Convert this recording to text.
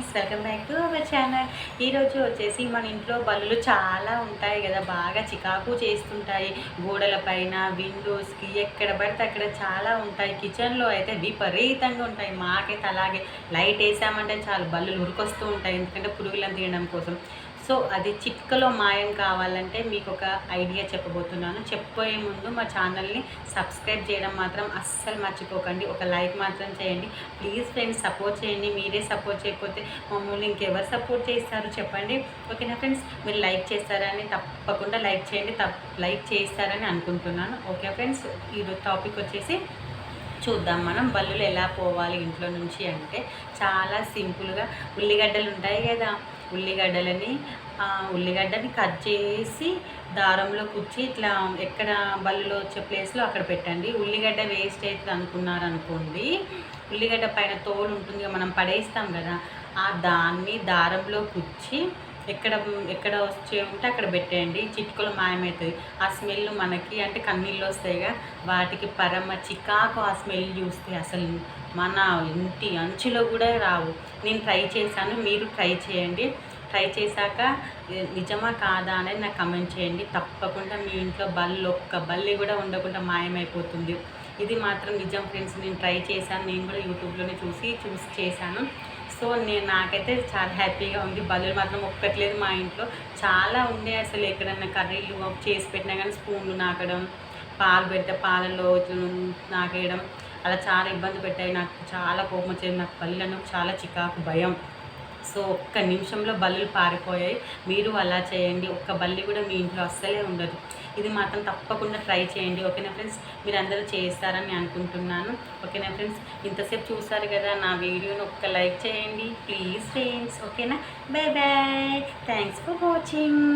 Friends welcome back to our channel. ఈరోజు వచ్చేసి మన ఇంట్లో బల్లులు చాలా ఉంటాయి కదా. బాగా చికాకు చేస్తుంటాయి. గోడల పైన విండోస్కి ఎక్కడ పడితే అక్కడ చాలా ఉంటాయి. కిచెన్లో అయితే విపరీతంగా ఉంటాయి. మాకైతే అలాగే లైట్ వేసామంటే చాలు బల్లులు ఉరికొస్తూ ఉంటాయి. ఎందుకంటే పురుగులను తినడం కోసం. సో అది చిట్కలో మాయం కావాలంటే మీకు ఒక ఐడియా చెప్పబోతున్నాను. చెప్పబోయే ముందు మా ఛానల్ని సబ్స్క్రైబ్ చేయడం మాత్రం అస్సలు మర్చిపోకండి. ఒక లైక్ మాత్రం చేయండి. ప్లీజ్ ఫ్రెండ్స్ సపోర్ట్ చేయండి. మీరే సపోర్ట్ చేయకపోతే మమ్మల్ని ఇంకెవరు సపోర్ట్ చేస్తారు చెప్పండి. ఓకేనా ఫ్రెండ్స్? మీరు లైక్ చేస్తారని తప్పకుండా లైక్ చేయండి. తప్ లైక్ చేస్తారని అనుకుంటున్నాను. Okay friends? ఈరోజు టాపిక్ వచ్చేసి చూద్దాం మనం బల్లులు ఎలా పోవాలి ఇంట్లో నుంచి అంటే చాలా సింపుల్గా ఉల్లిగడ్డలు ఉంటాయి కదా ఉల్లిగడ్డలని ఉల్లిగడ్డని కట్ చేసి దారంలో కుచ్చి ఇట్లా ఎక్కడ బల్లులో వచ్చే ప్లేస్లో అక్కడ పెట్టండి. ఉల్లిగడ్డ వేస్ట్ అవుతుంది అనుకున్నారు అనుకోండి ఉల్లిగడ్డ పైన తోలు ఉంటుంది మనం పడేస్తాం కదా ఆ దాన్ని దారంలో కుచ్చి ఎక్కడ ఎక్కడ వచ్చే ఉంటే అక్కడ పెట్టేయండి. చిట్కలు మాయమవుతుంది ఆ స్మెల్ మనకి అంటే కన్నీళ్ళు వస్తాయిగా. వాటికి పరమ చికాకు ఆ స్మెల్ చూస్తే అసలు మన ఇంటి అంచులో కూడా రావు. నేను ట్రై చేశాను. మీరు ట్రై చేయండి. ట్రై చేశాక నిజమా కాదా అనేది నాకు కమెంట్ చేయండి. తప్పకుండా మీ ఇంట్లో బల్లి ఒక్క బల్లి కూడా ఉండకుండా మాయమైపోతుంది. ఇది మాత్రం నిజం ఫ్రెండ్స్ నేను ట్రై చేశాను. నేను కూడా యూట్యూబ్లోనే చూసి చూసి చేశాను. సో నేను నాకైతే చాలా హ్యాపీగా ఉంది. బల్లులు మాత్రం ఒక్కట్లేదు మా ఇంట్లో. చాలా ఉండే అసలు ఎక్కడన్నా కర్రీలు చేసి పెట్టినా కానీ స్పూన్లు నాకడం పాలు పెడితే పాలలో నాకేయడం అలా చాలా ఇబ్బంది పెట్టాయి. నాకు చాలా కోపం వచ్చేది. నాకు బల్లులను చాలా చికాకు భయం. సో ఒక్క నిమిషంలో బల్లులు పారిపోయాయి. మీరు అలా చేయండి. ఒక్క బల్లి కూడా మీ ఇంట్లో అస్సలే ఉండదు. ఇది మాత్రం తప్పకుండా ట్రై చేయండి. ఓకేనా ఫ్రెండ్స్? మీరు అందరూ చేస్తారని అనుకుంటున్నాను. ఓకేనా ఫ్రెండ్స్? ఇంతసేపు చూసారు కదా నా వీడియోని ఒక్క లైక్ చేయండి. Please friends. ఓకేనా? Bye bye. Thanks for watching.